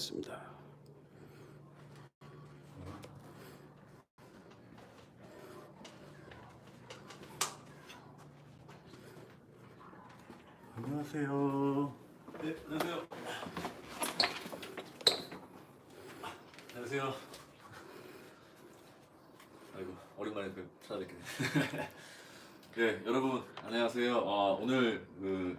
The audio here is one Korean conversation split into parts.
있습니다. 안녕하세요. 네, 안녕하세요. 안녕하세요. 아이고 오랜만에 뵙- 찾아뵙게 네. 네, 여러분 안녕하세요. 어, 오늘 그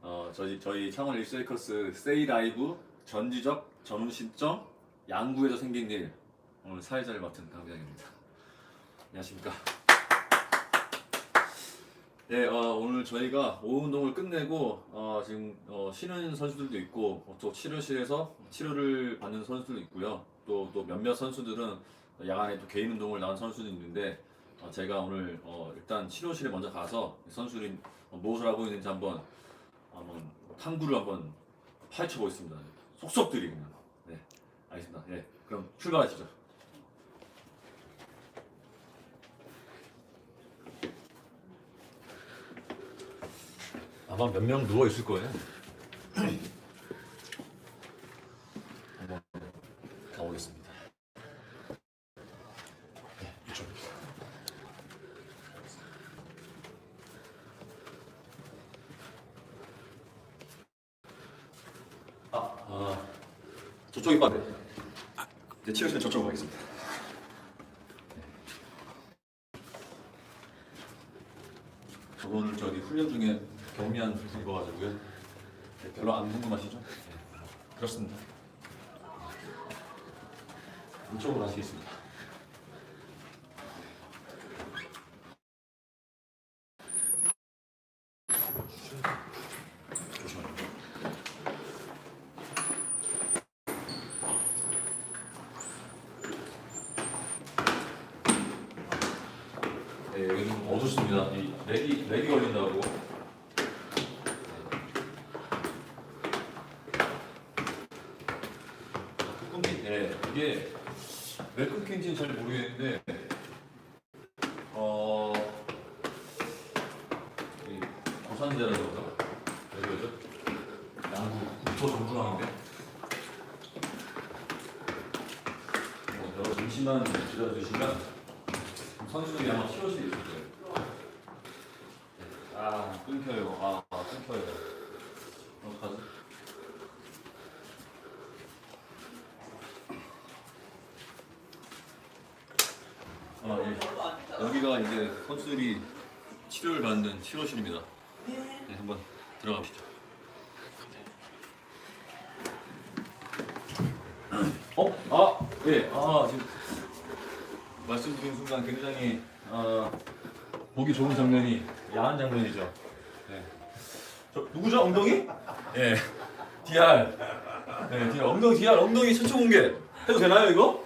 어, 저희 저희 창원 립세이커스 세이 라이브 전지적 전문 신점 양구에서 생긴 일 오늘 사회자를 맡은 강부장입니다. 안녕하십니까? 네, 어, 오늘 저희가 오후 운동을 끝내고 어, 지금 어, 쉬는 선수들도 있고 어, 또 치료실에서 치료를 받는 선수들도 있고요. 또, 또 몇몇 선수들은 야간에 또 개인 운동을 나온 선수도 있는데 어, 제가 오늘 어, 일단 치료실에 먼저 가서 선수들이 어, 무엇을 하고 있는지 한번 한번 탐구를 한번 파헤쳐 보겠습니다. 속속들이 그냥. 네, 알겠습니다. 네, 그럼 출발하시죠. 아마 몇 명 누워 있을 거예요. 한번 가보겠습니다. 네, 이쪽입니다. 아, 아, 저쪽이 빠네. 네, 치료실 저쪽으로 가겠습니다. 저분은 저기 훈련 중에 경미한 분이 입어가지고요. 네, 별로 안 궁금하시죠? 네, 그렇습니다. 이쪽으로 가시겠습니다. 조심하세요. 네, 여기 좀 어둡습니다. 이 렉이 렉이 걸린다고. 끊긴, 네, 이게 왜 끊긴지는 잘 모르겠는데, 어, 이 고산제라고 그러죠? 어디 그러죠? 양구 국토 정중앙인데. 어, 여러분 잠시만 기다려주시면 선수들이 아마 치료실에 있을 거예요. 아 끊겨요. 아, 아 끊겨요. 어떡하지? 아 예. 여기가 이제 선수들이 치료를 받는 치료실입니다. 네, 한번 들어가시죠. 어? 아, 예. 아, 지금 말씀드린 순간 굉장히 어, 보기 좋은 장면이 야한 장면이죠. 네. 저 누구죠? 엉덩이? 예. DR. 네, DR. 엉덩이 DR 엉덩이 최초 공개 해도 되나요 이거?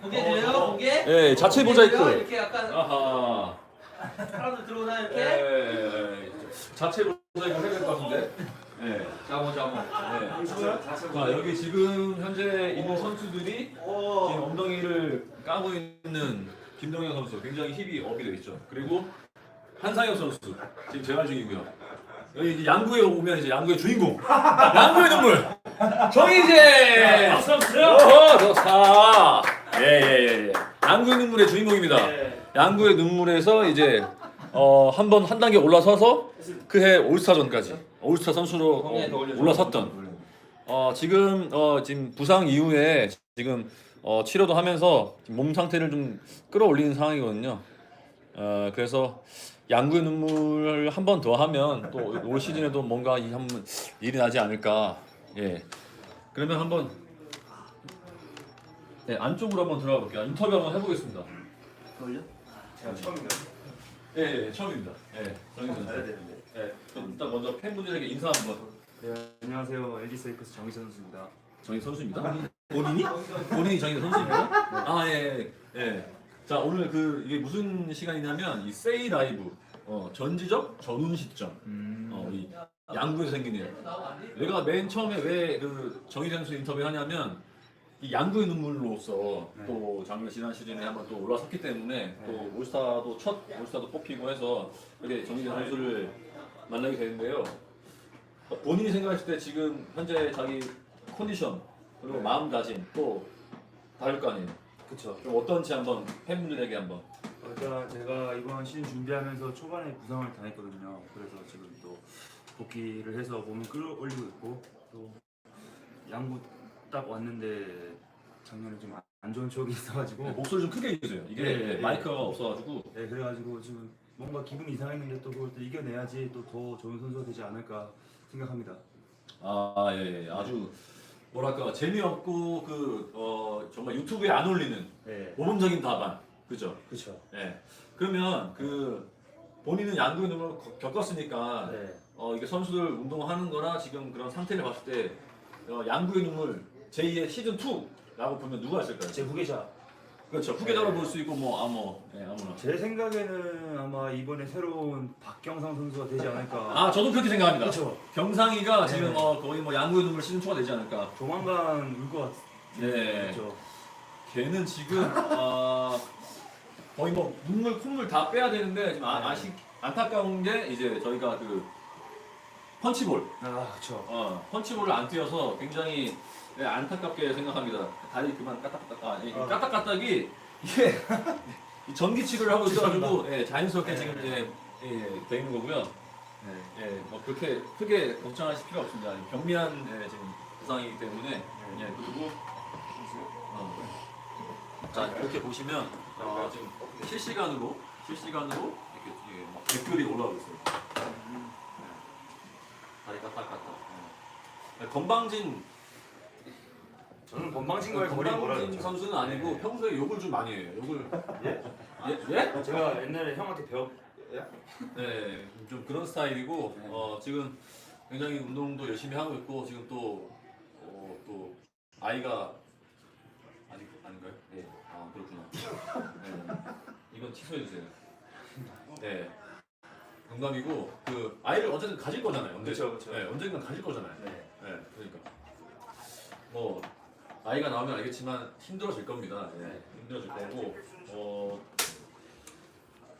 공개 돼요? 공개? 예, 자체 공개 돼요? 모자이크. 이렇게 약간 아하. 사람들 들어오나 예, 이렇게? 예, 예. 자체 모자이크 해야 될 것 같은데. 예. 자모 자모. 예. 자 여기 지금 현재 있는 선수들이 지금 엉덩이를 까고 있는 김동현 선수 굉장히 힙이 업이 되어 있죠. 그리고 한상혁 선수 지금 재활 중이고요. 여기 이제 양구에 오면 이제 양구의 주인공 양구의 눈물 정희재. 어서 오세요. 좋다. 예예 예. 양구의 눈물의 주인공입니다. 양구의 눈물에서 이제 어, 한 번 한 단계 올라서서 그해 올스타전까지 올스타 선수로 어, 올라섰던 어, 지금 어, 지금 부상 이후에 지금 어, 치료도 하면서 지금 몸 상태를 좀 끌어올리는 상황이거든요. 어, 그래서 양구의 눈물을 한 번 더 하면 또 올 시즌에도 뭔가 이 한번 일이 나지 않을까. 예. 그러면 한번 네, 안쪽으로 한번 들어가 볼게요. 인터뷰 한번 해보겠습니다. 제가 처음인가요? 예, 예, 처음입니다. 예, 정인 선수. 되는데. 예, 그럼 일단 먼저 팬분들에게 인사 한번. 네, 안녕하세요. LG 세이커스 정희선 선수입니다. 정인 선수입니다. 본인이? 본인이 정인 선수입니다. 아, 예, 예, 예. 자, 오늘 그 이게 무슨 시간이냐면 이 세이 라이브 어, 전지적 전운 시점. 음. 어, 이 양구에서 생긴 일. 내가 맨 처음에 왜 그 정희 선수 인터뷰 하냐면 이 양구의 눈물로서 네. 또 작년 지난 시즌에 한번 또 올라섰기 때문에 또 올스타도 첫 올스타도 뽑히고 해서 이렇게 정희재 선수를 만나게 되는데요. 어, 본인이 생각했을 때 지금 현재 자기 컨디션 그리고 네. 마음가짐 또 다를 거 아니에요. 그쵸. 좀 어떤지 한번 팬분들에게 한번. 일단 제가 이번 시즌 준비하면서 초반에 부상을 당했거든요. 그래서 지금 또 복귀를 해서 몸을 끌어올리고 있고 또 양구 딱 왔는데 작년에 좀 안 좋은 추억이 있어가지고 네, 목소리 좀 크게 해주세요. 이게 네, 네. 마이크가 없어가지고. 네 그래가지고 지금 뭔가 기분이 이상했는데 또 그걸 또 이겨내야지 또 더 좋은 선수가 되지 않을까 생각합니다. 아, 예, 예. 아주 뭐랄까 재미없고 그 어, 정말 유튜브에 안 올리는 네. 모범적인 답안. 그죠? 그렇죠. 예. 그러면 그 본인은 눈을 거- 겪었으니까 네. 어, 이게 선수들 운동하는 거나 지금 그런 상태를 봤을 때 어, 양구의 눈물 제2의 시즌 2라고 보면 누가 있을까요? 제 후계자. 그렇죠. 후계자로 볼 수 있고 뭐 아무 예, 아무나. 제 생각에는 아마 이번에 새로운 박경상 선수가 되지 않을까. 아, 저도 그렇게 생각합니다. 그렇죠. 경상이가 네. 지금 어, 거의 뭐 양구의 눈물 시즌 2가 되지 않을까. 조만간 울것 같. 네. 그렇죠. 걔는 지금 아, 거의 뭐 눈물 콧물 다 빼야 되는데 지금 아, 네. 아쉽 안타까운 게 이제 저희가 그 펀치볼 아 그렇죠. 어, 펀치볼을 안 뛰어서 굉장히 네, 안타깝게 생각합니다. 다리 그만 까딱까딱 아, 이 아. 까딱까딱이 이게 이 전기 치료를 하고 있어가지고 예, 자연스럽게 네. 지금 이제 예, 돼 있는 거고요. 예, 예, 뭐 그렇게 크게 걱정하실 필요 없습니다. 경미한 예, 지금 부상이기 때문에 예, 그리고 어, 자 이렇게 보시면 어, 지금 실시간으로 실시간으로 이렇게, 이게 막 댓글이 올라오고 있어요. 네. 다리 까딱까딱. 네. 건방진 저는 건방진과의 거리 뭐라 건방진 그랬죠. 선수는 아니고 평소에 욕을 좀 많이 해요. 욕을 예? 예? 예? 제가 옛날에 형한테 배웠. 네, 좀 그런 스타일이고 네. 어, 지금 굉장히 운동도 열심히 하고 있고 지금 또 어, 또 아이가 아직 아닌가요? 네, 아 그렇구나. 네. 이건 취소해 주세요. 네, 농담이고 그 아이를 어쨌든 가질 거잖아요. 언제? 그쵸, 그쵸. 네, 언젠간 가질 거잖아요. 네. 네, 그러니까 뭐 나이가 나오면 알겠지만 힘들어질 겁니다. 예, 네. 힘들어질 거고 어,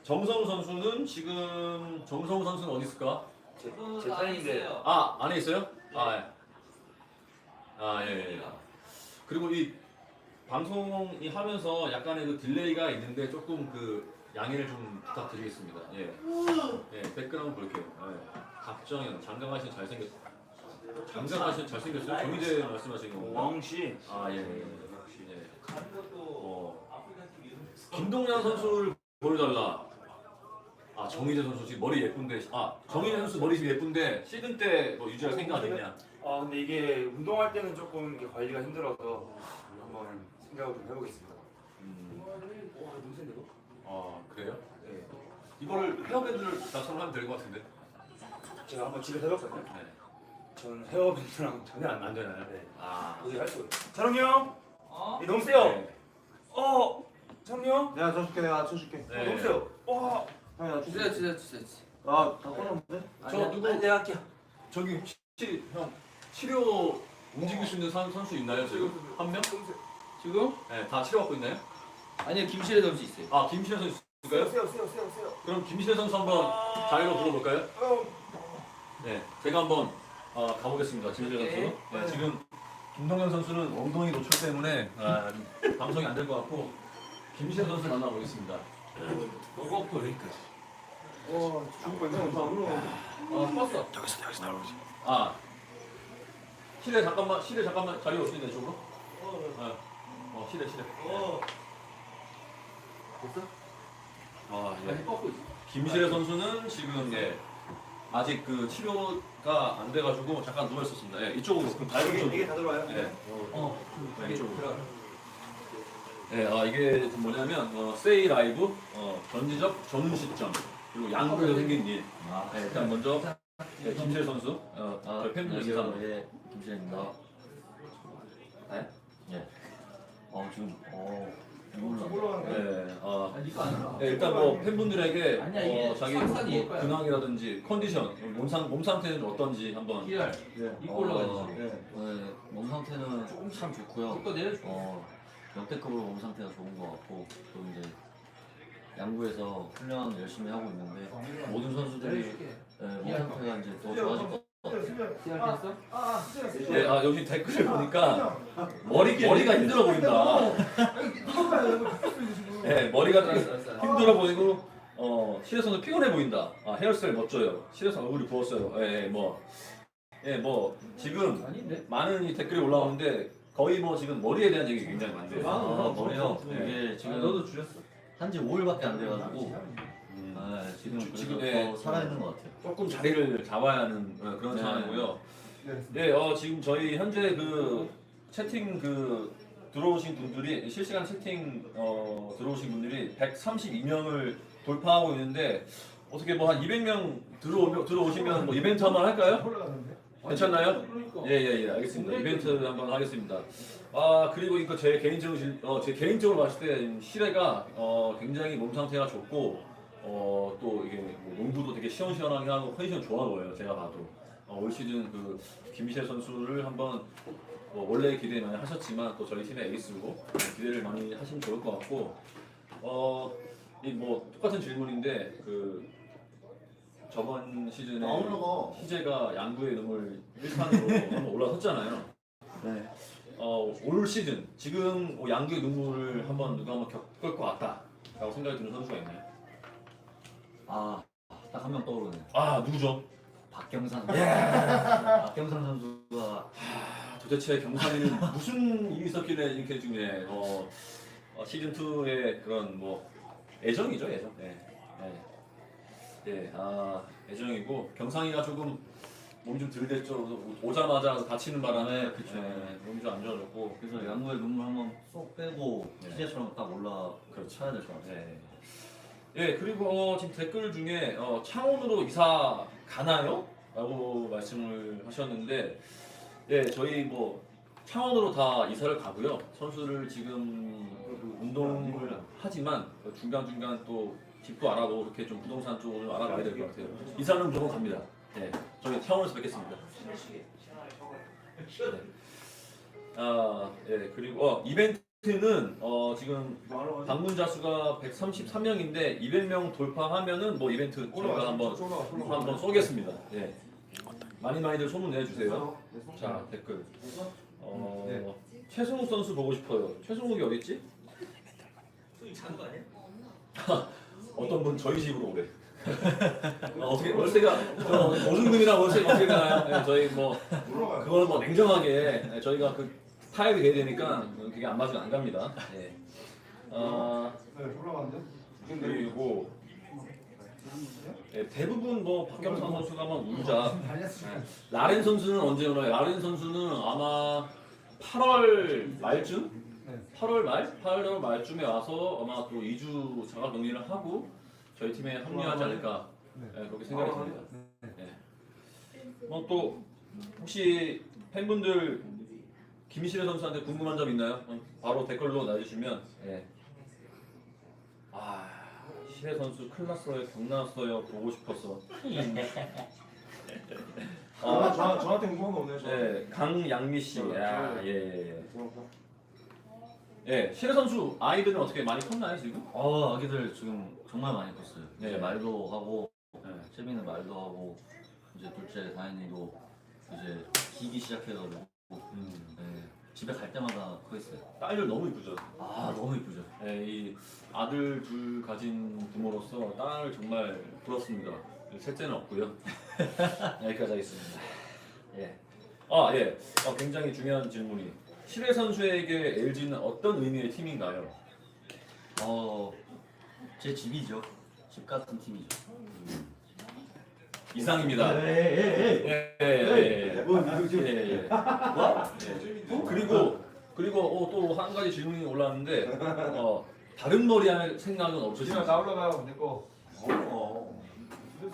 정성우 선수는 지금 정성우 선수는 어디 있을까? 제, 그 제. 아 안에 있어요? 아 예. 아 예. 예. 그리고 이 방송이 하면서 약간의 그 딜레이가 있는데 조금 그 양해를 좀 부탁드리겠습니다. 예. 예, 백그라운드 볼게요. 예. 박정현, 장강하신 잘생겼. 장강하신 잘생겼어요? 정희재 말씀하신 건가? 왕 씨. 아 예. 예. 예. 것도 어, 김동현 선수를 보여달라. 아 정희재 선수 지금 머리 예쁜데 아 정희재 선수 머리 지금 예쁜데 시즌 때 뭐 유지할 생각 있냐? 아 근데 이게 운동할 때는 조금 이게 관리가 힘들어서 한번 생각을 좀 해보겠습니다. 음? 아 그래요? 네. 이거를 헤어밴드를 나처럼 하면 될 것 같은데. 제가 한번 집에서 해봤거든요. 네. 전 헤어밴드랑 전혀 안 안 되나요? 네. 아. 도저히 할 수가 없어요. 찬웅이 형! 어? 이 너무 세요! 네. 어! 찬웅이 형! 내가 쳐줄게 내가 쳐줄게 어, 너무 세요! 와! 형이 나 주세요 주세요 주세요 주세요. 아다 꺼놨는데? 저 누구- 아니, 내가 할게요. 저기 혹시 형 치료 움직일 수 있는 선, 선수 있나요 지금 한 명? 지금? 네, 다 치료받고 있나요? 아니요 김실의 선수 있어요. 아 김신혜 선수 있을까요? 세요 세요 세요 세요! 그럼 김신혜 선수 한번 자리로 불러볼까요? 어. 네, 제가 한번 어, 가보겠습니다. 김신혜 선수. 네. 네, 지금 김동현 선수는 엉덩이 노출 때문에 아, 방송이 안 될 것 같고 김신혜 선수 만나보겠습니다. 너거부터 여기까지. 와 죽을 뻔했네 다 울어 어 껐어. 아, 실내 잠깐만, 실내 잠깐만 자리 올수 있는 쪽으로? 어, 어, 실내, 실내. 어. 됐어? 아, 있어. 김실애 선수는 지금 예, 아직 그 치료가 안 돼가지고 잠깐 누워 있었습니다. 예, 이쪽으로 그럼 아 이게. 이게 다 들어와요? 예, 어. 네, 이쪽으로. 예, 아 이게 좀 뭐냐면 어, 세이 라이브 어, 전지적 전운 시점 그리고 양국에서 생긴 일. 아, 예, 일단 먼저 예, 김실애 선수 어, 아, 저희 팬분들 인사 안녕하세요. 한번. 예, 김실입니다. 네? 예. 어, 지금, 어, 예, 어, 아니 이거 안 알아. 예, 일단 뭐 팬분들에게 아니야, 이게 어, 자기 상상이 뭐 예뻐요. 근황이라든지 컨디션, 몸, 상, 몸 상태는 좀 어떤지 한번. PR 예. 이거 올라가지. 어, 오늘 몸 상태는 참 좋고요. 이거. 어, 역대급으로 몸 상태가 좋은 것 같고, 또 이제 양구에서 훈련 열심히 하고 있는데, 모든 선수들이 내려줄게. 예, 몸 상태가 이제 더 좋아질 것 시작했어? 네, 아 여기 댓글을 보니까 머리 머리가 힘들어 보인다. 네, 머리가 되게 알았어, 알았어. 힘들어 보이고 어 실내선수 피곤해 보인다. 아 헤어스타일 멋져요. 실내선 얼굴이 부었어요. 예, 예, 뭐, 예, 뭐 지금 아닌데? 많은 이 댓글이 올라오는데 거의 뭐 지금 머리에 대한 얘기 굉장히 많대요. 아 머리요. 네. 이게 아, 지금 너도 줄였어. 한지 5일밖에 안 돼가지고 음, 아, 지금 지- 그래도 지금, 더 예. 살아있는 것 같아요. 조금 자리를 잡아야 하는 어, 그런 네. 상황이고요. 네. 네, 어, 지금 저희 현재 그 채팅 그 들어오신 분들이 실시간 채팅 어, 들어오신 분들이 132명을 돌파하고 있는데 어떻게 뭐 한 200명 들어오면 들어오시면 뭐 이벤트 한번 할까요? 괜찮나요? 그러니까. 예, 예, 예, 알겠습니다. 이벤트 한번 하겠습니다. 아, 그리고 이거 제 개인적으로, 질- 어, 제 개인적으로 봤을 때 시래가 어, 굉장히 몸 상태가 좋고, 어, 또 이게 뭐 농구도 되게 시원시원하게 하고 컨디션 좋아 보여요. 제가 봐도. 어, 올 시즌 그 김미셸 선수를 한번 뭐 원래 기대 많이 하셨지만 또 저희 팀의 에이스고 기대를 많이 하시면 좋을 것 같고, 어, 이 뭐 똑같은 질문인데 그 저번 시즌에 나오는 희재가 양구의 눈물 1판으로 한번 올라섰잖아요. 네. 어, 올 시즌 지금 뭐 양구의 눈물을 한번 누가 한번 겪을 것 같다라고 생각이 드는 선수가 있나요? 아, 딱 한 명 떠오르네. 아 누구죠? 박경산. 박경산 선수가 아, 도대체 경산이는 무슨 일이 있었길래 이렇게 중에 어, 어, 시즌 2의 그런 뭐 애정이죠 애정. 네. 네. 네, 아 애정이고 경상이가 조금 몸이 좀. 오- 오자마자 다치는 바람에 그쵸. 네, 몸이 좀 안 좋아졌고 그래서 양구의 눈물 한번 쏙 빼고 네. 희재처럼 딱 올라 쳐야 될 것 같아요. 네. 예, 그리고 어, 지금 댓글 중에 어, 창원으로 이사 가나요? 라고 말씀을 하셨는데, 예, 저희 뭐 창원으로 다 이사를 가고요. 선수를 지금 그 운동을 하지만 중간 중간 또 집도 알아보고 그렇게 좀 부동산 좀 알아봐야 될 것 같아요. 이사는 무조건 갑니다. 예, 저희 창원에서 뵙겠습니다. 네. 아, 예, 그리고 어, 이벤트 는 어, 지금 방문자 수가 133명인데 200명 돌파하면은 뭐 이벤트 저희가 한번 한번 쏘겠습니다. 예. 많이 많이들 소문 내주세요. 자 댓글. 어, 최승욱 선수 보고 싶어요. 최승욱이 어디 있지? 어떤 분 저희 집으로 오래. 어, 어떻게 월세가 어, 보증금이랑 월세가 어떻게 되나요? 예, 저희 뭐 그거는 뭐 냉정하게 예, 저희가 그 타협이 돼야 되니까 그게 안 맞으면 안 갑니다. 예. 어, 그리고 예, 대부분 뭐 박경선 선수가 막 울자. 예. 라렌 선수는 언제 오나요? 라렌 선수는 아마 8월 말쯤? 8월 말? 8월 말쯤에 와서 아마 또 2주 자가 격리를 하고 저희 팀에 합류하지 않을까 예, 그렇게 생각이 듭니다. 뭐또 혹시 팬분들 김시래 선수한테 궁금한 점 있나요? 어, 바로 댓글로 놔주시면 예. 아 시래 선수 큰일 났어요 경났어요 보고 싶었어 아, 저, 저한테 궁금한 거 없네요. 저. 네 강양미 씨 야, 예, 예, 예. 예, 시래 선수 아이들은 어떻게 많이 컸나요 지금? 어, 아기들 지금 정말 많이 컸어요. 네. 이제 말도 하고 네. 채빈은 말도 하고 이제 둘째 다현이도 이제 기기 시작해가지고 음. 네, 집에 갈 때마다 커 있어요. 딸들 너무 이쁘죠. 아 너무 이쁘죠. 예, 이 아들 둘 가진 부모로서 딸 정말 부럽습니다. 셋째는 없고요. 여기까지 하겠습니다. 예. 아 예. 어, 굉장히 중요한 질문이 실외 선수에게 LG는 어떤 의미의 팀인가요? 어, 제 집이죠. 집 같은 팀이죠. 이상입니다. 에에에. 예, 예, 예, 예. 뭐 이거 예, 예. 예. 그리고 그리고 어, 또한 가지 질문이 올라왔는데 어, 다른 머리 할 생각은 지금 없으신가요? 나 올라가요. 내 거.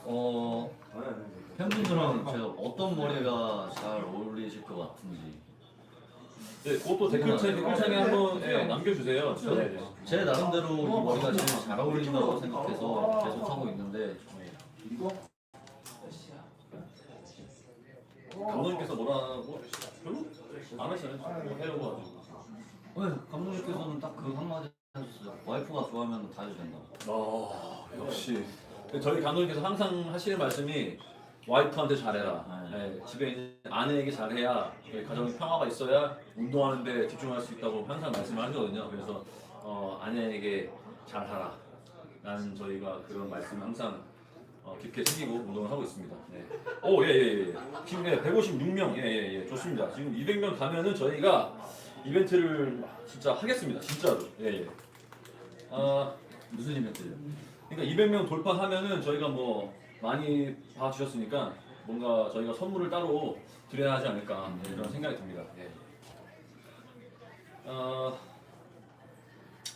어 팬분들은 제가 어떤 머리가 잘 어울리실 것 같은지 네, 그것도 댓글창에 댓글창에 한번 예, 남겨주세요. 네, 네. 제 나름대로 이 머리가 제일 잘 어울린다고 생각해서 계속 하고 있는데 감독님께서 뭐라 고 별로 안? 뭐 하려고 하죠. 네, 감독님께서는 딱 그 한마디 하셨어요. 와이프가 좋아하면 다 해도 된다고. 아 역시 저희 감독님께서 항상 하시는 말씀이 와이프한테 잘해라. 네. 예, 집에 있는 아내에게 잘해야 예, 가정에 평화가 있어야 운동하는데 집중할 수 있다고 항상 말씀을 하시거든요. 그래서 어, 아내에게 잘하라. 라는 저희가 그런 말씀 항상 어, 깊게 새기고 운동을 하고 있습니다. 네. 오, 예, 예, 예. 지금 예, 156명, 예, 예, 예, 좋습니다. 지금 200명 가면은 저희가 이벤트를 진짜 하겠습니다. 진짜로. 예, 예. 아, 무슨 이벤트요? 그러니까 200명 돌파하면은 저희가 뭐 많이 봐주셨으니까 뭔가 저희가 선물을 따로 드려야 하지 않을까 네, 그런 생각이 듭니다. 네. 어,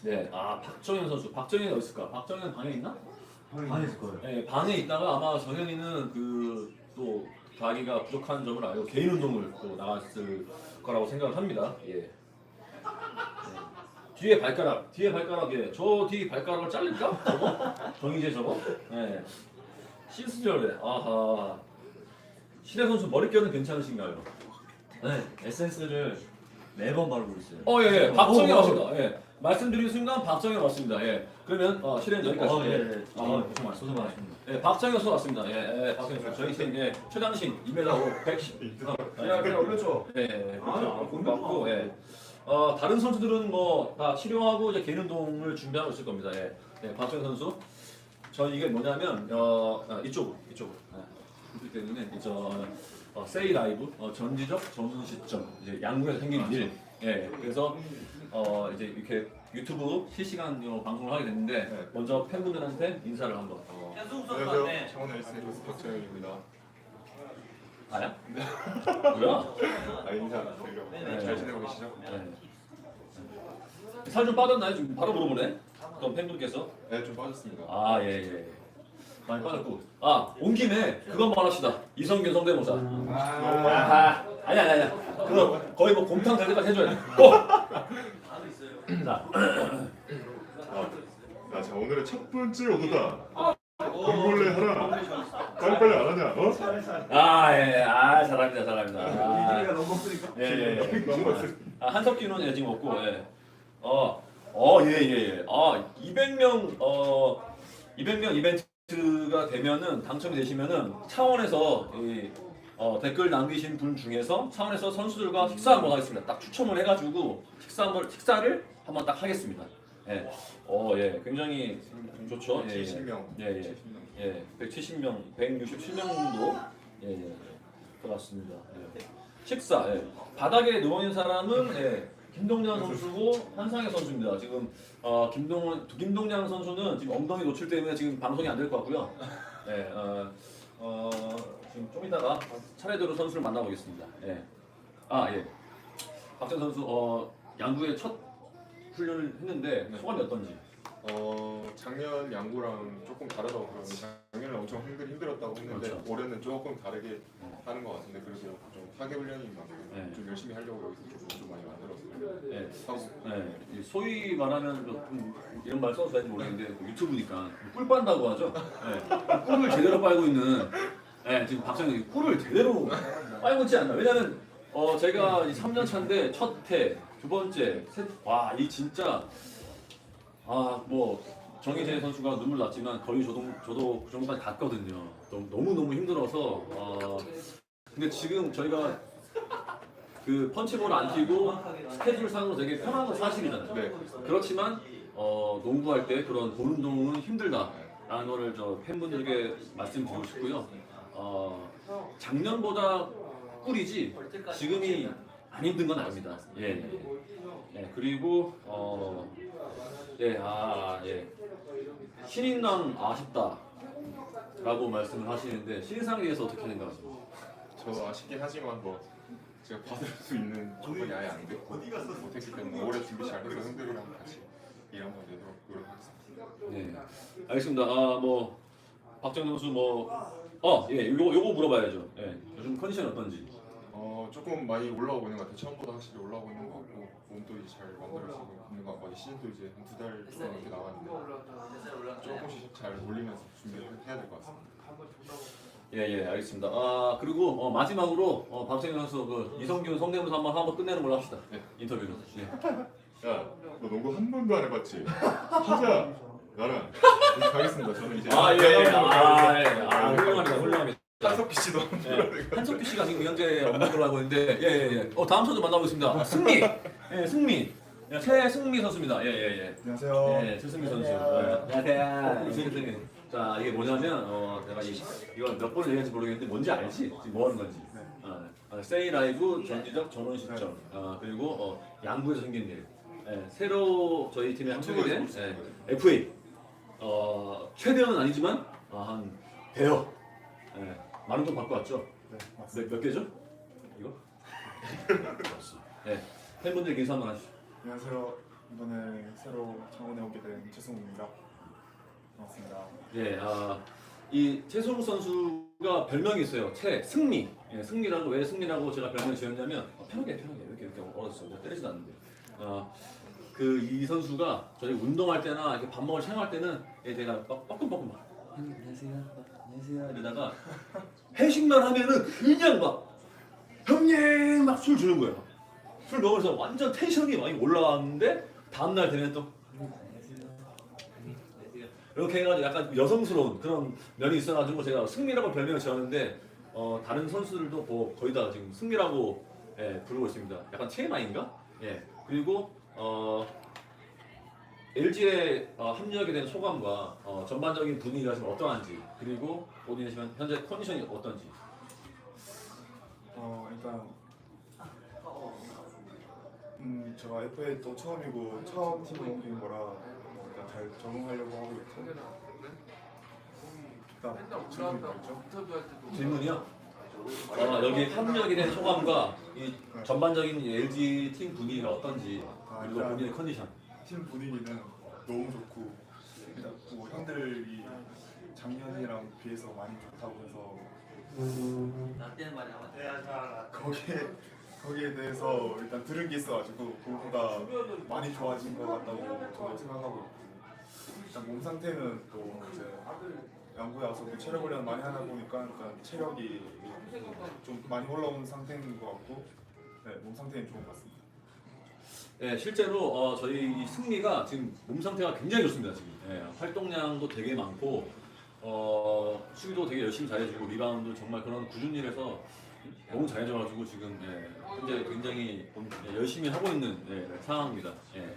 네, 아 박정현 선수, 박정현 어디 있을까? 박정현 방에 있나? 방에 있을 거예요. 네, 방에 있다가 아마 정현이는 그 또 자기가 부족한 점을 알고 개인 운동을 또 나갔을 거라고 생각을 합니다. 예. 네. 뒤에 발가락, 뒤에 발가락, 예. 저 뒤에 발가락을 자를까? 저거? 정희재 저거? 예. 신수절에, 아하. 신혜 선수 머릿결은 괜찮으신가요? 네, 에센스를 매번 바르고 있어요. 어, 예, 예. 박정현 어, 어, 왔습니다. 예. 말씀드린 순간 박정현 왔습니다. 예. 그러면 어, 실행 여기까지. 어, 예, 예. 아, 아, 고생 많으십니다. 예, 박정현 선수 왔습니다. 예, 예, 박정현 선수. 저희 팀 예, 최장신 2m 110. 야 그냥 올려줘. 예, 예, 그렇죠. 그런 거 같고, 예. 어, 다른 선수들은 뭐 다 치료하고 이제 개인 운동을 준비하고 있을 겁니다. 예, 예 박정현 선수. 전 이게 뭐냐면 어, 아, 이쪽, 이쪽. 예. 그렇기 때문에 이저 어, 세이 라이브 어, 전지적 전문 시점 이제 양국에서 생긴 일. 예, 그래서 어, 이제 이렇게 유튜브 실시간으로 방송을 하게 됐는데 먼저 팬분들한테 인사를 한번. 어, 안녕하세요. 창원 헬스 박정현입니다. 아야? 뭐야? 아 인사 드리려고. 네. 잘 지내고 계시죠? 살 좀 빠졌나요? 지금 바로 물어보네. 어떤 팬분께서. 네, 좀 빠졌습니다. 아, 예, 예. 많이 빠졌고. 아, 온 김에 그거 한번 합시다. 이성균 성대모사. 아, 아니, 아니, 아니. 그거 거의 뭐 곰탕 될 때까지 해줘야 돼. 어! 자, 야, 자 오늘의 첫 번째 오더다. 공골래 하라. 빨리빨리 안 하냐? 어? 아, 예, 아, 잘합니다, 잘합니다. 아. 예, 예, 예. 아, 한석규는 예, 지금 없고, 예. 어, 어, 예, 예, 예. 아, 200명, 어, 200명 이벤트 가 되면은, 당첨이 되시면은, 차원에서, 이, 어, 댓글 남기신 분 중에서, 차원에서 선수들과 식사 한번 하겠습니다. 딱 추첨을 해가지고, 식사 한번, 식사를 한번 딱 하겠습니다. 예. 어, 예. 굉장히 좋죠. 예, 예. 70명. 예, 예. 예, 170명, 167명 정도 예, 예, 들어갔습니다. 예. 식사, 예. 바닥에 누워 있는 사람은 예, 김동량 선수고 한상혜 선수입니다. 지금 어, 김동 김동량 선수는 지금 엉덩이 노출 때문에 지금 방송이 안 될 것 같고요. 예, 어, 어, 지금 좀 이따가 차례대로 선수를 만나보겠습니다. 예. 아, 예. 박정 선수 어, 양구의 첫 훈련을 했는데 소감이 어떤지? 어 작년 양구랑 조금 다르다고 그러는데 작년에 엄청 힘들 힘들었다고 했는데 그렇죠. 올해는 조금 다르게 하는 것 같은데 그래도 좀 타겟 훈련인 만큼 네. 좀 열심히 하려고 여기서 좀, 좀 많이 만들었어요. 예. 하고 네, 이 소위 말하면 좀 이런 말 써도 될지 모르겠는데 그 유튜브니까 꿀 빤다고 하죠. 네, 꿀을 제대로 빨고 있는 네, 지금 박정희 꿀을 제대로 빨고 있지 않나. 왜냐면 어, 제가 3년 차인데 첫 회, 두 번째, 셋, 와, 이 진짜 아, 뭐 정희재 선수가 눈물 났지만 거의 저도 저도 그 정도까지 갔거든요. 너무 너무 힘들어서 어, 근데 지금 저희가 그 펀치볼 안 튀고 스케줄 상으로 되게 편한 건 사실이잖아요. 네. 그렇지만 어, 농구할 때 그런 본 운동은 힘들다라는 거를 저 팬분들에게 말씀드리고 싶고요. 어, 작년보다 꿀이지 지금이 안 힘든 건 아닙니다. 예. 예. 예, 그리고 어, 예, 아, 예. 신인왕 아쉽다 라고 말씀을 하시는데 신인상에 대해서 어떻게 생각하세요? 저도 아쉽긴 하지만 뭐 제가 받을 수 있는 조건이 아예 안 됐고 못했기 때문에 올해 준비 잘해서 형들이랑 같이 일 한번 내도록 노력하겠습니다. 네, 알겠습니다. 아, 뭐 박정 선수 뭐 어, 예, 요거 요거 물어봐야죠. 예, 요즘 컨디션 어떤지. 어 조금 많이 올라오고 있는 것 같아요. 처음보다 확실히 올라오고 있는 것 같고 몸도 이제 잘 만들어지고 있는 것 같고 시즌도 이제 한 두달 조금 넘게 나갔는데 조금씩 잘 올리면서 준비를 해야 될 것 같습니다. 예, 예, 알겠습니다. 아, 그리고 어, 마지막으로 어, 박정현 선수 그 이성균 성대모사 한번 한번 끝내는 걸로 합시다. 네. 인터뷰는. 예. 야, 너 농구 한 번도 안 해봤지? 하자. 나랑. 가겠습니다. 저는 이제 아, 예, 예. 아, 예. 아, 훌륭합니다. 훌륭합니다. 한석기 씨도 예, 한석규 씨가 지금 현재 없는 걸로 알고 있는데 예예예. 어 다음 선수 만나보겠습니다. 아, 승미. 예 승미. 예, 최승미 선수입니다. 예 예 예. 안녕하세요. 예, 최승미 선수. 안녕하세요. 승미. 자 이게 뭐냐면 어 내가 이 이걸 몇 번을 얘기할지 모르겠는데 뭔지 알지? 지금 뭐 하는 건지. 아, 아, 세이 라이브 전지적 전원 시점. 아 그리고 어, 양구에서 생긴 일. 예, 새로 저희 팀에 합류게 된 예, FA. 어 최대는 아니지만 어, 한 대여. 예, 많은 돈 받고 왔죠. 네, 몇, 몇 개죠? 이거? 네. 팬분들 인사 한번 하시죠. 안녕하세요. 이번에 새로 창원에 오게 된 최승우입니다. 반갑습니다. 예, 아, 이 최소우 선수가 별명이 있어요. 최 승리. 예, 승리라고 왜 승리라고 제가 별명 지었냐면 어, 편하게 편하게 이렇게 이렇게 얼었어요. 내가 때리지도 않는데. 아, 그 이 선수가 저희 운동할 때나 이렇게 밥 먹을 촬영할 때는 예, 제가 막 뻐끔뻐끔 막 형님 안녕하세요, 안녕하세요 이러다가 회식만 하면은 그냥 막 형님 막 술 주는 거예요. 술 먹으면서 완전 텐션이 많이 올라왔는데 다음날 되면 또 이렇게 해가지고 약간 여성스러운 그런 면이 있어가지고 제가 승리라고 별명을 지었는데 어, 다른 선수들도 뭐 거의 다 지금 승리라고 예, 부르고 있습니다. 약간 TMI인가? 예. 그리고 어, LG에 어, 합류하게 된 소감과 어, 전반적인 분위기가 지금 어떠한지 그리고 본인의 지금 현재 컨디션이 어떤지 어 일단 음 제가 FA 또 처음이고 처음 팀을 옮긴 거라 일단 잘 적응하려고 하고 있고. 일단 질문 뭐죠? 질문이요? 어, 여기 합류하게 된 소감과 이 전반적인 LG 팀 분위기가 어떤지 그리고 본인의 컨디션. 팀 분위기는 너무 좋고 일단 뭐 형들이 작년이랑 비해서 많이 좋다고 해서 나 때는 말이 안 거기에 거기에 대해서 일단 들은 게 있어가지고 그거보다 많이 좋아진 것 같다고 저도 생각하고 있고 일단 몸 상태는 또 이제 양구에 와서 또 체력 훈련 많이 하다 보니까 일단 체력이 좀 많이 올라온 상태인 것 같고 네, 몸 상태는 좋은 것 같습니다. 네, 실제로 어, 저희 이 승리가 지금 몸 상태가 굉장히 좋습니다. 지금 예, 활동량도 되게 많고 어, 수비도 되게 열심히 잘해주고 리바운드 정말 그런 꾸준히 해서 너무 잘해줘가지고 지금 예, 현재 굉장히 좀, 예, 열심히 하고 있는 예, 상황입니다. 예.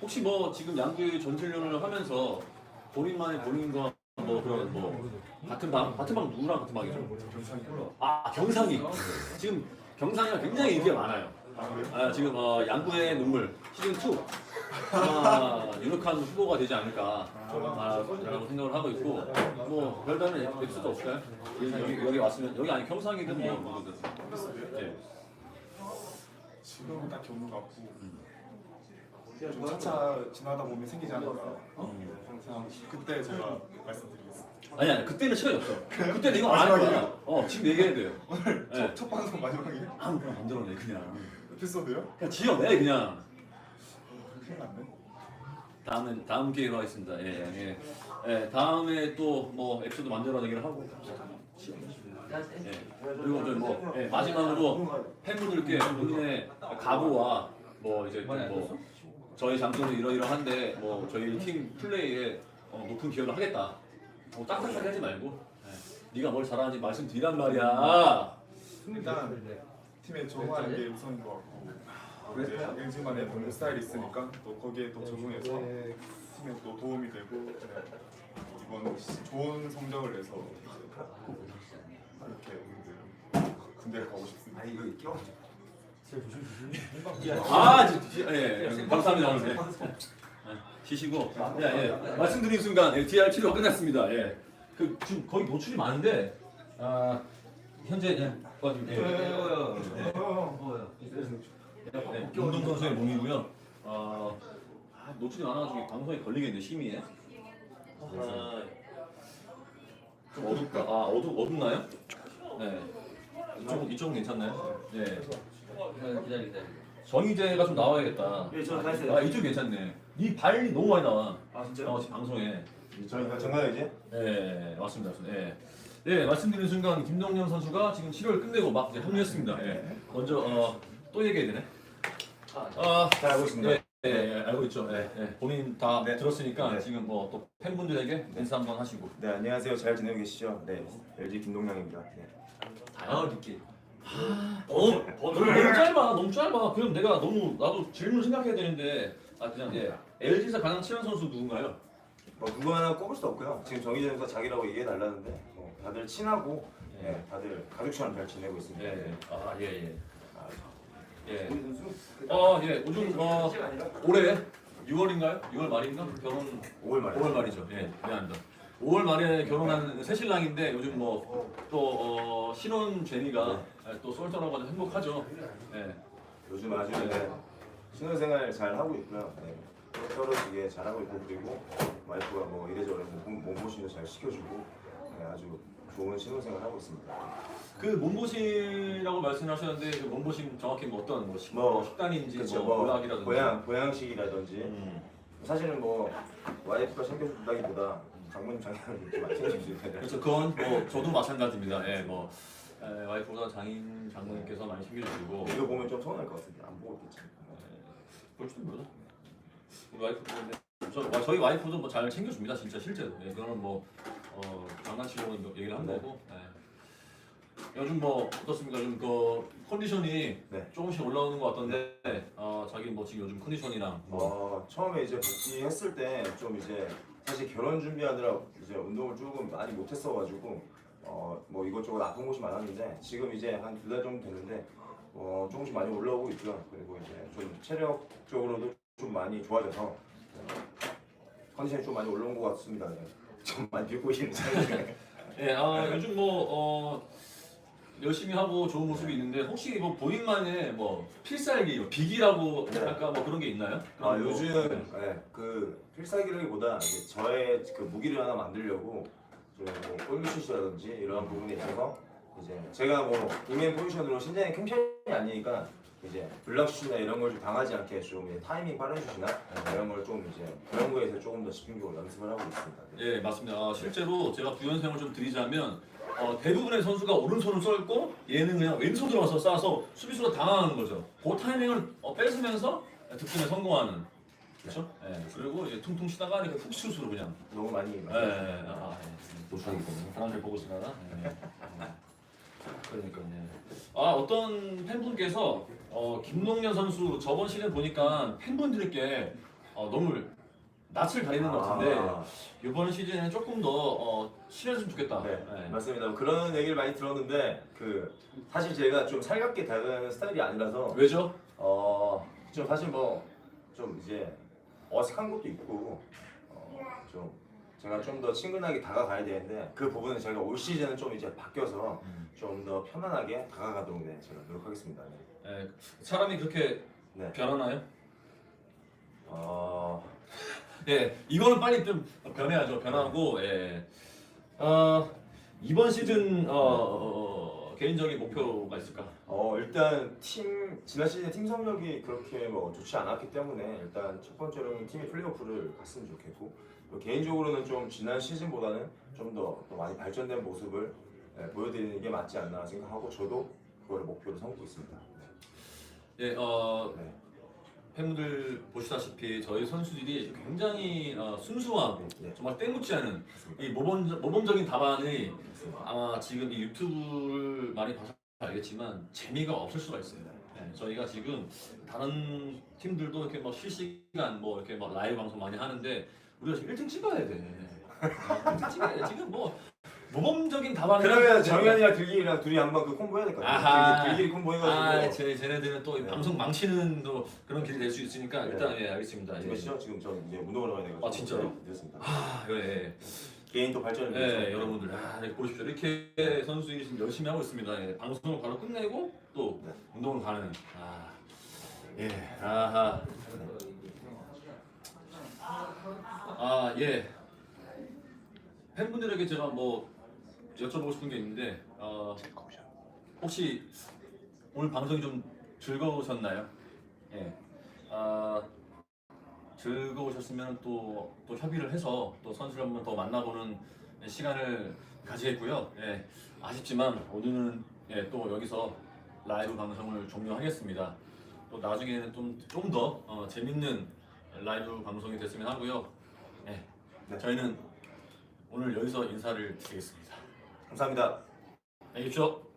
혹시 뭐 지금 양규 전술련을 하면서 본인만의 본인과 뭐 그런 뭐 같은 방 같은 방 누구랑 같은 방이죠? 아 경상이 지금 경상이가 굉장히 인기가 많아요. 아 지금 어, 양구의 눈물 시즌 2 아마 유력한 후보가 되지 않을까 아, 라고 생각을 하고 있고 뭐 별다른 에피소드 없을까요? 여기, 여기 왔으면 여기 아니 경상이든 뭐 누구든 예. 지금은 딱히 없는 것 같고 좀 차차 지나다 보면 생기지 않을까 항상 그때 제가 말씀드리겠습니다. 아니 아니 그때는 시간이 없어 그때는 이거 안할 거야 어 지금 얘기해야 돼요 예. 첫, 첫 방송 마지막이에요? 아무거나 만들어내 그냥 에피소드요? 그냥 지어내 그냥 큰일 났네. 다음은 다음 기회로 하겠습니다 예, 예. 예, 다음에 또 뭐 에피소드 만들어내기를 하고 예. 그리고 좀뭐 예, 마지막으로 팬분들께 본인의 각오와 뭐 이제 뭐 저희 장소는 이러이러한데 뭐 저희 팀 플레이에 어, 높은 기여를 하겠다. 뭐 딱딱하게 하지 말고 예. 네가 뭘 잘하는지 말씀드리란 말이야. 일단 팀에 적응하는 게 우선인 것 같고 이제 LG만의 농구 스타일이 있으니까 또 거기에 또 적응해서 팀에 또 도움이 되고 네. 이번 좋은 성적을 내서 이 렇게 군대를 가고 싶습니다. 아, 지, 지, 예, 예, 감사합니다. 예. 예, 쉬시고, 예, 예. 말씀드린 순간 예, DR 치료가 끝났습니다. 예. 그 지금 거의 노출이 많은데, 아 현재 예, 어, 예, 예, 예, 운동 선수의 몸이고요. 어, 아, 노출이 많아가지고 방송에 걸리겠네 심의에. 아, 좀 어둡다. 아 어둡 어둡나요? 네. 이쪽 이쪽은 괜찮나요? 네. 기다려 기다려. 정희재가 좀 나와야겠다. 예, 저는 다 했어요. 아 이쪽 괜찮네. 이 발이 너무 많이 나와. 아 진짜요? 어, 지금 방송에. 저희가 정가야지. 네, 맞습니다. 맞습니다. 예. 네, 말씀드린 순간 김동현 선수가 지금 7월 끝내고 막 이제 합류했습니다. 예. 먼저 어, 또 얘기해야 되네. 아, 잘 알고 있습니다. 예, 예, 예, 알고 있죠. 예, 예. 본인 다 네. 들었으니까 네. 지금 뭐 또 팬분들에게 인사 한번 하시고. 네 안녕하세요. 잘 지내고 계시죠? 네 LG 김동량입니다. 네. 다양하게 어, 어, 너무 짧아, 너무 짧아. 그럼 내가 너무 나도 질문 생각해야 되는데 아 그냥 예. LG에서 가장 친한 선수 누군가요? 뭐 누구 하나 꼽을 수 없고요. 지금 정희재에서 자기라고 얘기해 달라는데 뭐 다들 친하고 예. 네, 다들 가족처럼 잘 지내고 있습니다. 예, 예. 아, 예, 예. 아, 예. 우리 선수 어, 예. 요즘 어 올해 6월인가요? 6월 말인가? 결혼 5월 말에 5월 말이죠. 예, 미안합니다. 5월 말에 결혼한 새 신랑인데 요즘 뭐 또 어, 신혼 제니가 또 쏠쏠하고 아주 행복하죠. 예. 요즘 아주 네, 신혼생활 잘 하고 있고요. 네. 서로 되게 잘 하고 있고 그리고 와이프가 뭐 이래저래 몸- 몸보신도 잘 시켜주고 네, 아주 좋은 신혼생활 하고 있습니다. 그 몸보신이라고 말씀하셨는데 그 몸보신 정확히 뭐 어떤 뭐, 식, 뭐, 식단인지 그렇죠. 뭐뭐 보약이라든지 보양 보양식이라든지 음. 사실은 뭐 와이프가 챙겨준다기보다 장모님 좀 챙겨주세요. 그렇죠. 그건 뭐 저도 마찬가지입니다. 예, 뭐 에, 와이프보다 장인 장모님께서 많이 챙겨주시고 이거 보면 좀 서운할 것 같은데 안 보고 있겠지. 볼지도 몰라. 우리 와이프 보는데 저 와, 저희 와이프도 뭐 잘 챙겨줍니다. 진짜 실제로. 예, 그거는 뭐 어, 장난치려고 얘기를 한 네. 거고. 예. 요즘 뭐 어떻습니까? 요즘 그 컨디션이 네. 조금씩 올라오는 것 같던데 어, 자기 뭐 지금 요즘 컨디션이랑 뭐 어, 처음에 이제 복귀했을 때 좀 이제 사실 결혼 준비하느라 이제 운동을 조금 많이 못했어가지고 어, 뭐 이것저것 아픈 곳이 많았는데 지금 이제 한 두 달 정도 됐는데 어, 조금씩 많이 올라오고 있고요. 그리고 이제 좀 체력적으로도 좀 많이 좋아져서 컨디션이 좀 많이 올라온 것 같습니다. 네. 좀 많이 늙고 있는 상황이에요. 예, 아, 요즘 뭐 어, 열심히 하고 좋은 모습이 있는데 혹시 뭐 본인만의 뭐 필살기, 뭐 비기라고 네. 할까 뭐 그런 게 있나요? 아 그런 거. 요즘 네. 네, 그 필살기라기보다 이제 저의 그 무기를 하나 만들려고 좀뭐 골밑슛이라든지 이런 부분에 있어서 이제 제가 뭐 이메인 포지션으로 신장이 큰 편이 아니니까 이제 블락슛이나 이런 걸 좀 당하지 않게 좀 이제 타이밍 빠른 슛이나 이런 걸 좀 이제 그런 거에서 조금 더 집중적으로 연습을 하고 있습니다. 네. 예, 맞습니다. 아, 실제로 제가 부연생을 좀 드리자면 어, 대부분의 선수가 오른손을 쏠고 얘는 그냥 왼손으로 와서 쏴서 수비수가 당황하는 거죠. 그 타이밍을 어, 뺏으면서 득점에 성공하는. 그렇죠? 예, 그리고 이제 퉁퉁 치다가 이렇게 훅 슛으로 그냥. 너무 많이 예, 예, 예. 아, 예. 때문에 사람들 보고 있으나. 예. 그러니까요. 아 어떤 팬분께서 어, 김동현 선수 저번 시즌 보니까 팬분들께 어, 너무 낯을 가리는 것 같은데 아, 이번 시즌에는 조금 더 어, 친해졌으면 좋겠다. 네, 네. 맞습니다. 그런 얘기를 많이 들었는데 그 사실 제가 좀 살갑게 다가가는 스타일이 아니라서 왜죠? 어, 좀 사실 뭐 좀 이제 어색한 것도 있고 어, 좀 제가 좀 더 친근하게 다가가야 되는데 그 부분은 제가 올 시즌은 좀 이제 바뀌어서 좀 더 편안하게 다가가도록 네, 제가 노력하겠습니다. 네. 네, 사람이 그렇게 네. 변하나요? 어, 예, 이거는 빨리 좀 변해야죠. 변하고 예. 어, 이번 시즌 어, 어, 개인적인 목표가 있을까? 어, 일단 팀 지난 시즌 팀 성적이 그렇게 뭐 좋지 않았기 때문에 일단 첫 번째로는 팀이 플레이오프를 갔으면 좋겠고 그리고 개인적으로는 좀 지난 시즌보다는 좀 더 많이 발전된 모습을 예, 보여드리는 게 맞지 않나 생각하고 저도 그걸 목표로 삼고 있습니다. 예, 어, 네. 팬분들 보시다시피 저희 선수들이 굉장히 어, 순수하고 네. 정말 때묻지 않은. 이 모범, 모범적인 답안이. 아마 지금 이 유튜브를 많이 봐서 알겠지만 재미가 없을 수가 있습니다. 네, 저희가 지금 다른 팀들도 이렇게 뭐 실시간 뭐 이렇게 뭐 라이브 방송 많이 하는데 우리가 지금 1등 찍어야 돼. 어, 1등 찍어야 돼. 지금 뭐 모범적인 답안을 그러면 정현이랑 들기랑 둘이 한번 그 콤보 해야 될 것 아하. 같아요. 들기, 콤보 아, 해가지고 쟤, 쟤네들은 또 네. 방송 망치는 또 그런 길이 될 수 있으니까 네. 일단 예 알겠습니다. 예. 몇 시죠? 지금 저 이제 운동을 가야 돼가지고 아, 진짜로? 네, 늦었습니다. 아, 그래. 개인 또 발전을 네, 위해서 여러분들 아, 이렇게 보십시오. 이렇게 선수들이 지금 열심히 하고 있습니다. 예, 방송을 바로 끝내고 또 네. 운동을 가는. 아, 예, 아하. 아, 예. 팬분들에게 제가 뭐 여쭤보고 싶은 게 있는데 어, 혹시 오늘 방송이 좀 즐거우셨나요? 예. 아, 즐거우셨으면 또, 또 협의를 해서 또 선수를 한번 더 만나보는 시간을 가지겠고요. 예. 아쉽지만 오늘은 예, 또 여기서 라이브 방송을 종료하겠습니다. 또 나중에는 좀 좀더 어, 재밌는 라이브 방송이 됐으면 하고요. 예. 네. 저희는 오늘 여기서 인사를 드리겠습니다. 감사합니다. 안녕히 계십시오.